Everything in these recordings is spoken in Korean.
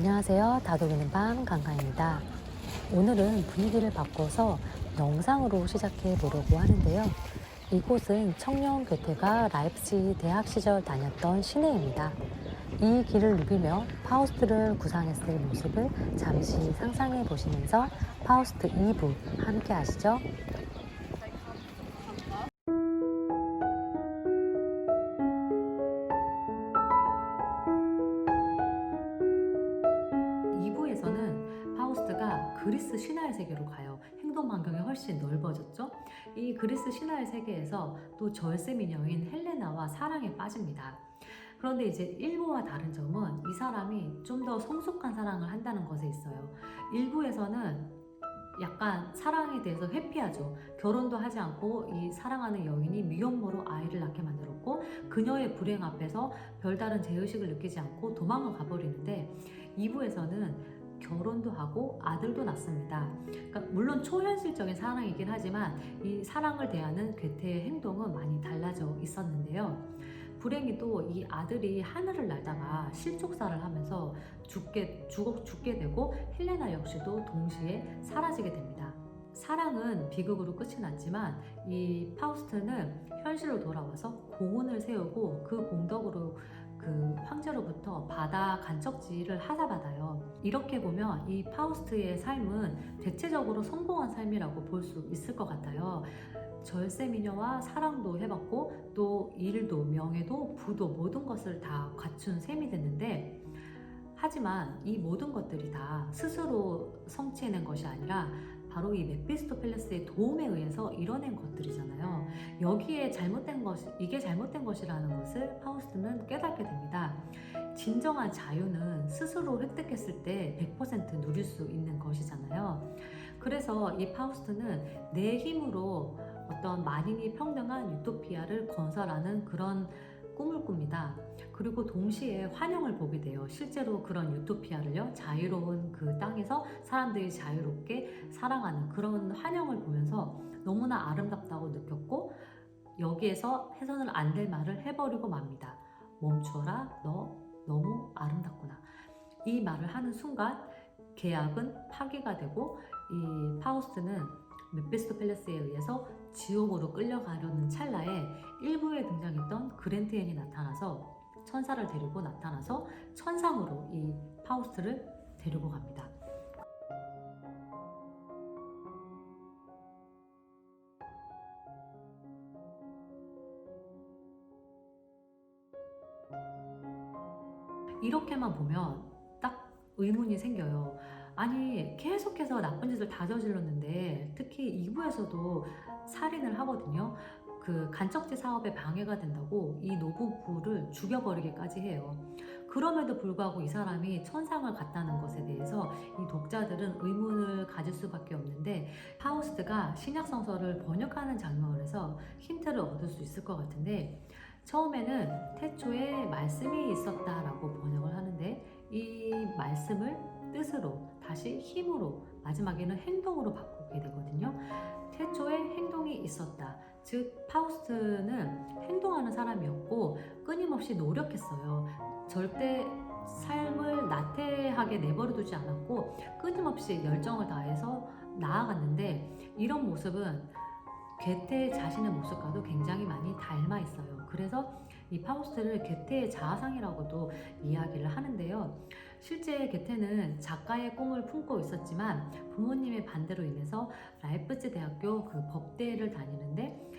안녕하세요. 다독이는 밤 강강입니다. 오늘은 분위기를 바꿔서 영상으로 시작해 보려고 하는데요. 이곳은 청년 괴테가 라이프치 대학 시절 다녔던 시내입니다. 이 길을 누비며 파우스트를 구상했을 모습을 잠시 상상해 보시면서 파우스트 2부 함께 하시죠. 그리스 신화의 세계로 가요. 행동 반경이 훨씬 넓어졌죠. 이 그리스 신화의 세계에서 또 절세 미녀인 헬레나와 사랑에 빠집니다. 그런데 이제 1부와 다른 점은 이 사람이 좀 더 성숙한 사랑을 한다는 것에 있어요. 1부에서는 약간 사랑에 대해서 회피하죠. 결혼도 하지 않고 이 사랑하는 여인이 미혼모로 아이를 낳게 만들었고 그녀의 불행 앞에서 별다른 죄의식을 느끼지 않고 도망을 가버리는데 2부에서는 결혼도 하고 아들도 낳습니다. 그러니까 물론 초현실적인 사랑이긴 하지만 이 사랑을 대하는 괴테의 행동은 많이 달라져 있었는데요. 불행히도 이 아들이 하늘을 날다가 실족사를 하면서 죽게 죽어 죽게 되고 헬레나 역시도 동시에 사라지게 됩니다. 사랑은 비극으로 끝이 났지만 이 파우스트는 현실로 돌아와서 공원을 세우고 그 공덕으로 그 황제로부터 바다 간척지를 하사받아요. 이렇게 보면 이 파우스트의 삶은 대체적으로 성공한 삶이라고 볼 수 있을 것 같아요. 절세 미녀와 사랑도 해봤고 또 일도 명예도 부도 모든 것을 다 갖춘 셈이 됐는데 하지만 이 모든 것들이 다 스스로 성취해낸 것이 아니라 바로 이 메피스토펠레스의 도움에 의해서 이뤄낸 것들이잖아요. 여기에 잘못된 것이 이게 잘못된 것이라는 것을 파우스트는 깨닫게 됩니다. 진정한 자유는 스스로 획득했을 때 100% 누릴 수 있는 것이잖아요. 그래서 이 파우스트는 내 힘으로 어떤 만인이 평등한 유토피아를 건설하는 그런 꿈을 꿉니다. 그리고 동시에 환영을 보게 돼요. 실제로 그런 유토피아를요, 자유로운 그 땅에서 사람들이 자유롭게 살아가는 그런 환영을 보면서 너무나 아름답다고 느꼈고, 여기에서 해서는 안 될 말을 해버리고 맙니다. 멈춰라, 너 너무 아름답구나. 이 말을 하는 순간 계약은 파기가 되고, 이 파우스트는 메피스토펠레스에 의해서 지옥으로 끌려가려는 찰나에 일부에 등장했던 그랜트엔이 나타나서 천사를 데리고 나타나서 천상으로 이 파우스트를 데리고 갑니다. 이렇게만 보면 딱 의문이 생겨요. 아니 계속해서 나쁜 짓을 다 저질렀는데 특히 2부에서도 살인을 하거든요. 그 간척지 사업에 방해가 된다고 이 노부부를 죽여버리기까지 해요. 그럼에도 불구하고 이 사람이 천상을 갔다는 것에 대해서 이 독자들은 의문을 가질 수밖에 없는데 파우스트가 신약 성서를 번역하는 장면에서 힌트를 얻을 수 있을 것 같은데 처음에는 태초에 말씀이 있었다라고 번역을 하는데 이 말씀을 뜻으로 다시 힘으로 마지막에는 행동으로 바꾸게 되거든요. 태초에 행동이 있었다. 즉 파우스트는 행동하는 사람이었고 끊임없이 노력했어요. 절대 삶을 나태하게 내버려 두지 않았고 끊임없이 열정을 다해서 나아갔는데 이런 모습은 괴테 자신의 모습과도 굉장히 많이 닮아 있어요. 그래서 이 파우스트를 괴테의 자아상이라고도 이야기를 하는데요. 실제 게테는 작가의 꿈을 품고 있었지만 부모님의 반대로 인해서 라이프치 대학교 그 법대를 다니는데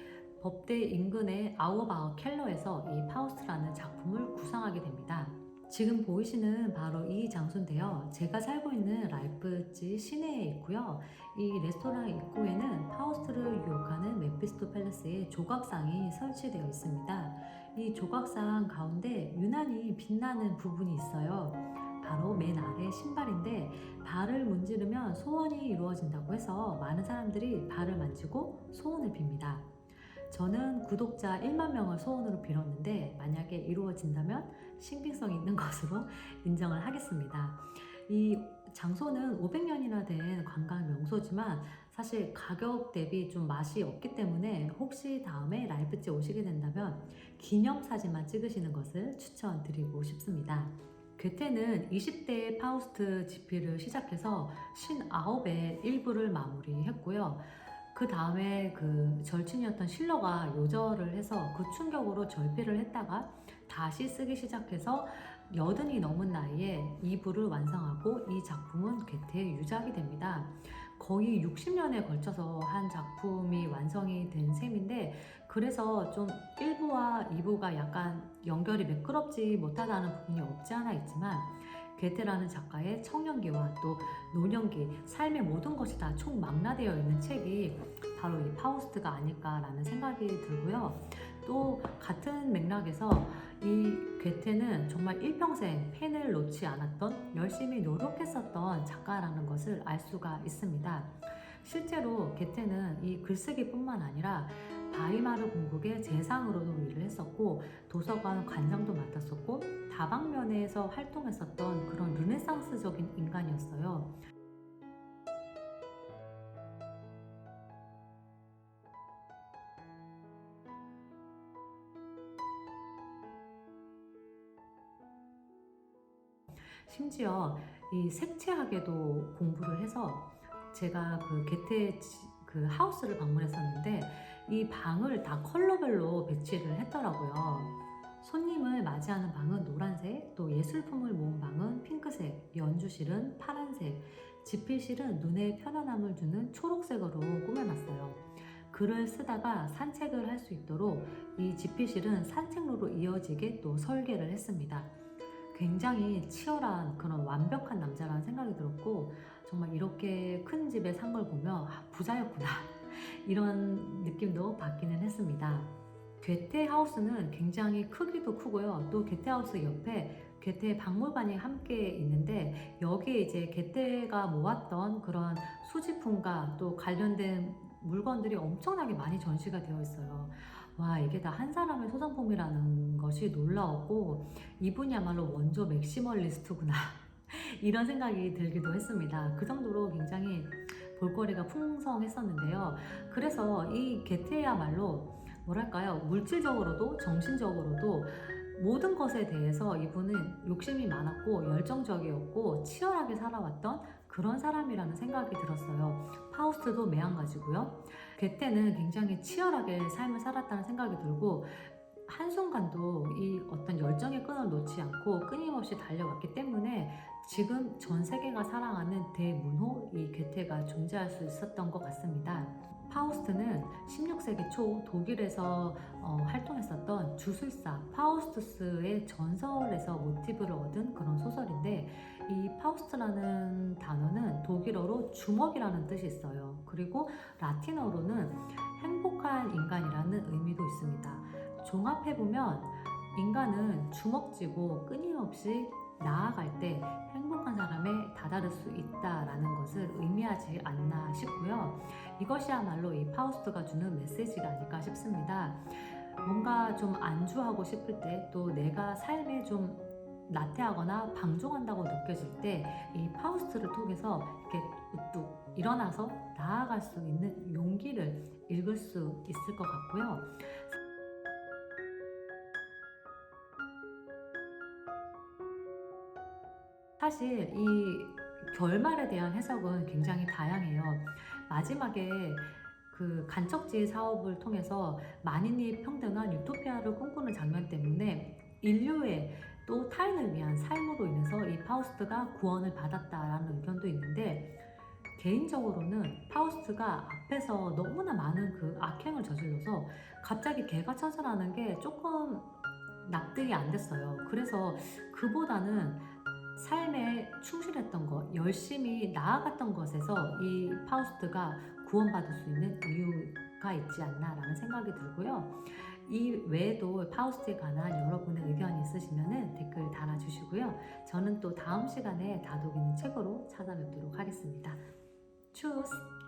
법대 인근의 아우바우 켈러에서 이 파우스트라는 작품을 구상하게 됩니다. 지금 보이시는 바로 이 장소인데요. 제가 살고 있는 라이프치 시내에 있고요. 이 레스토랑 입구에는 파우스트를 유혹하는 메피스토펠레스의 조각상이 설치되어 있습니다. 이 조각상 가운데 유난히 빛나는 부분이 있어요. 바로 맨 아래 신발인데 발을 문지르면 소원이 이루어진다고 해서 많은 사람들이 발을 만지고 소원을 빕니다. 저는 구독자 1만 명을 소원으로 빌었는데 만약에 이루어진다면 신빙성 있는 것으로 인정을 하겠습니다. 이 장소는 500년이나 된 관광 명소지만 사실 가격 대비 좀 맛이 없기 때문에 혹시 다음에 라이프치 오시게 된다면 기념 사진만 찍으시는 것을 추천드리고 싶습니다. 괴테는 20대 파우스트 집필을 시작해서 59의 일부를 마무리했고요. 그 다음에 그 절친이었던 실러가 요절을 해서 그 충격으로 절필을 했다가 다시 쓰기 시작해서 여든이 넘은 나이에 2부를 완성하고 이 작품은 괴테의 유작이 됩니다. 거의 60년에 걸쳐서 한 작품이 완성이 된 셈인데 그래서 좀 1부와 2부가 약간 연결이 매끄럽지 못하다는 부분이 없지 않아 있지만 괴테라는 작가의 청년기와 또 노년기, 삶의 모든 것이 다 총망라되어 있는 책이 바로 이 파우스트가 아닐까라는 생각이 들고요. 또 같은 맥락에서 이 괴테는 정말 일평생 펜을 놓지 않았던 열심히 노력했었던 작가라는 것을 알 수가 있습니다. 실제로 괴테는 이 글쓰기뿐만 아니라 바이마르 공국의 재상으로도 일을 했었고 도서관 관장도 맡았었고 다방면에서 활동했었던 그런 르네상스적인 인간이었어요. 심지어 이 색채학에도 공부를 해서 제가 그 지- 그 하우스를 방문했었는데 이 방을 다 컬러별로 배치를 했더라고요. 손님을 맞이하는 방은 노란색, 또 예술품을 모은 방은 핑크색, 연주실은 파란색, 집필실은 눈에 편안함을 주는 초록색으로 꾸며놨어요. 글을 쓰다가 산책을 할 수 있도록 이 집필실은 산책로로 이어지게 또 설계를 했습니다. 굉장히 치열한 그런 완벽한 남자라는 생각이 들었고 정말 이렇게 큰 집에 산 걸 보면 아, 부자였구나 이런 느낌도 받기는 했습니다. 괴테 하우스는 굉장히 크기도 크고요. 또 괴테 하우스 옆에 괴테 박물관이 함께 있는데 여기에 이제 괴테가 모았던 그런 수집품과 또 관련된 물건들이 엄청나게 많이 전시가 되어 있어요. 와, 이게 다 한 사람의 소장품이라는 것이 놀라웠고, 이분이야말로 원조 맥시멀리스트구나. 이런 생각이 들기도 했습니다. 그 정도로 굉장히 볼거리가 풍성했었는데요. 그래서 이 게테야말로 뭐랄까요 물질적으로도 정신적으로도 모든 것에 대해서 이분은 욕심이 많았고 열정적이었고 치열하게 살아왔던 그런 사람이라는 생각이 들었어요. 파우스트도 매한가지고요. 괴테는 굉장히 치열하게 삶을 살았다는 생각이 들고 한순간도 이 어떤 열정의 끈을 놓지 않고 끊임없이 달려왔기 때문에 지금 전 세계가 사랑하는 대문호 이 괴테가 존재할 수 있었던 것 같습니다. 파우스트는 16세기 초 독일에서 어, 활동했었던 주술사 파우스투스의 전설에서 모티브를 얻은 그런 소설인데 이 파우스트라는 단어는 독일어로 주먹이라는 뜻이 있어요. 그리고 라틴어로는 행복한 인간이라는 의미도 있습니다. 종합해보면 인간은 주먹쥐고 끊임없이 나아갈 때 행복한 사람에 다다를 수 있다라는 것을 의미하지 않나 싶고요. 이것이야말로 이 파우스트가 주는 메시지가 아닐까 싶습니다. 뭔가 좀 안주하고 싶을 때 또 내가 삶에 좀 나태하거나 방종한다고 느껴질 때 이 파우스트를 통해서 이렇게 우뚝 일어나서 나아갈 수 있는 용기를 읽을 수 있을 것 같고요. 사실 이 결말에 대한 해석은 굉장히 다양해요. 마지막에 그 간척지 사업을 통해서 만인이 평등한 유토피아를 꿈꾸는 장면 때문에 인류의 또 타인을 위한 삶으로 인해서 이 파우스트가 구원을 받았다라는 의견도 있는데 개인적으로는 파우스트가 앞에서 너무나 많은 그 악행을 저질러서 갑자기 개가 천선하는 게 조금 납득이 안 됐어요. 그래서 그보다는 삶에 충실했던 것, 열심히 나아갔던 것에서 이 파우스트가 구원받을 수 있는 이유가 있지 않나라는 생각이 들고요. 이 외에도 파우스트에 관한 여러분의 의견이 있으시면 댓글 달아주시고요. 저는 또 다음 시간에 다독이는 책으로 찾아뵙도록 하겠습니다. 추스!